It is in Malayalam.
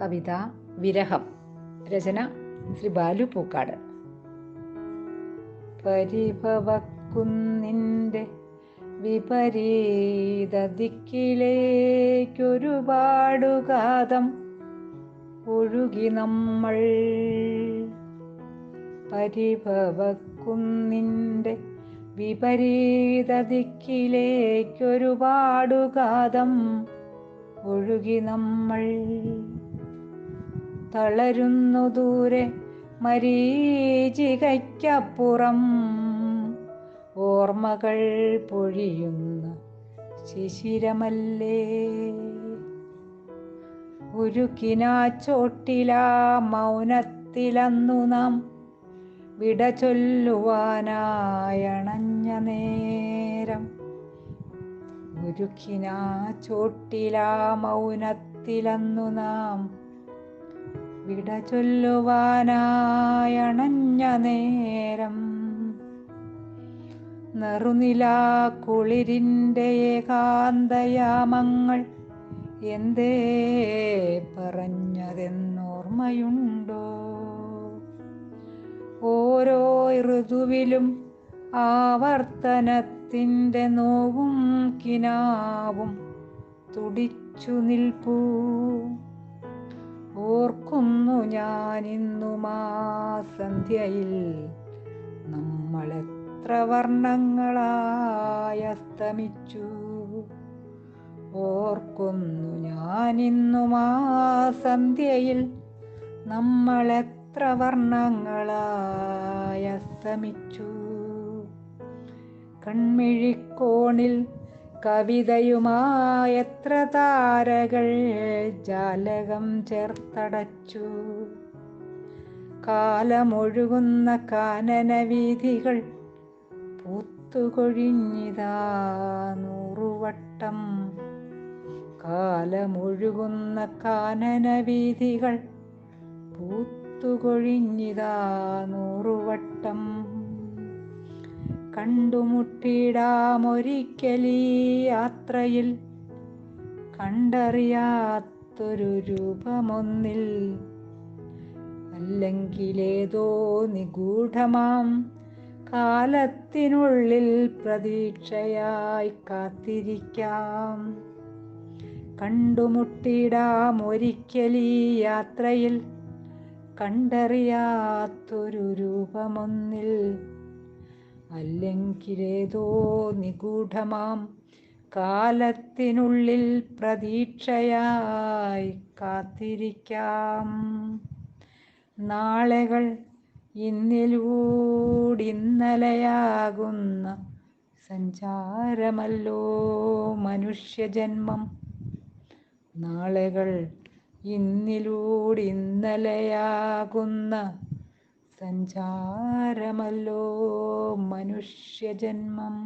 കവിത വിരഹം. രചന ശ്രീ ബാലു പൂക്കാട്. പരിഭവക്കുന്നിന്റെ വിപരീത ദിക്കിലേക്കൊരുപാടുകാതം ഒഴുകി നമ്മൾ. പരിഭവക്കുന്നിന്റെ വിപരീത ദിക്കിലേക്കൊരുപാടുകാതം ഒഴുകി നമ്മൾ. തളരുന്നു ദൂരെ മരീചികയ്ക്കപ്പുറം. ഓർമ്മകൾ പൊഴിയുന്ന ശിശിരമല്ലേ? ഉരുക്കിനാച്ചോട്ടിലാ മൗനത്തിലന്നു നാം വിട ചൊല്ലുവാനായണഞ്ഞ നേരം. ഉരുക്കിനാ ചോട്ടിലാ മൗനത്തിലന്നു നാം വിട ചൊല്ലുവാനായണഞ്ഞ നേരം. ഏകാന്തയാമങ്ങൾ എന്തേ പറഞ്ഞതെന്നോർമ്മയുണ്ടോ? ഓരോ ഋതുവിലും ആവർത്തനത്തിന്റെ നോവും കിനാവും തുടിച്ചു നിൽപ്പൂ. ഓർക്കുന്നു ഞാനിന്നുമാ സന്ധ്യയിൽ നമ്മളെത്ര വർണങ്ങളായി അസ്തമിച്ചു. ഓർക്കുന്നു ഞാനിന്നുമാ സന്ധ്യയിൽ നമ്മളെത്ര വർണങ്ങളായി അസ്തമിച്ചു. കൺമിഴിക്കോണിൽ കവിതയുമായെത്ര താരകൾ ജാലകം ചേർത്തടച്ചു. കാലമൊഴുകുന്ന കാനനവീഥികൾ പൂത്തുകൊഴിഞ്ഞിതാ നൂറുവട്ടം. കാലമൊഴുകുന്ന കാനനവീഥികൾ പൂത്തുകൊഴിഞ്ഞിതാ നൂറുവട്ടം. കണ്ടുമുട്ടിടാമൊരിക്കലീ യാത്രയിൽ. കണ്ടറിയാത്തൊരു രൂപമൊന്നിൽ. അല്ലെങ്കിലേതോ നിഗൂഢമാം. കാലത്തിനുള്ളിൽ പ്രതീക്ഷയായി കാത്തിരിക്കാം. കണ്ടുമുട്ടിടാമൊരിക്കലീ യാത്രയിൽ. കണ്ടറിയാത്തൊരു രൂപമൊന്നിൽ. അല്ലെങ്കിലേതോ നിഗൂഢമാം. കാലത്തിനുള്ളിൽ പ്രതീക്ഷയായി കാത്തിരിക്കാം. നാളെകൾ ഇന്നിലൂടിന്നലയാകുന്ന സഞ്ചാരമല്ലോ മനുഷ്യജന്മം. നാളെകൾ ഇന്നിലൂടിന്നലയാകുന്ന സഞ്ചാരമല്ലോ മനുഷ്യജന്മം.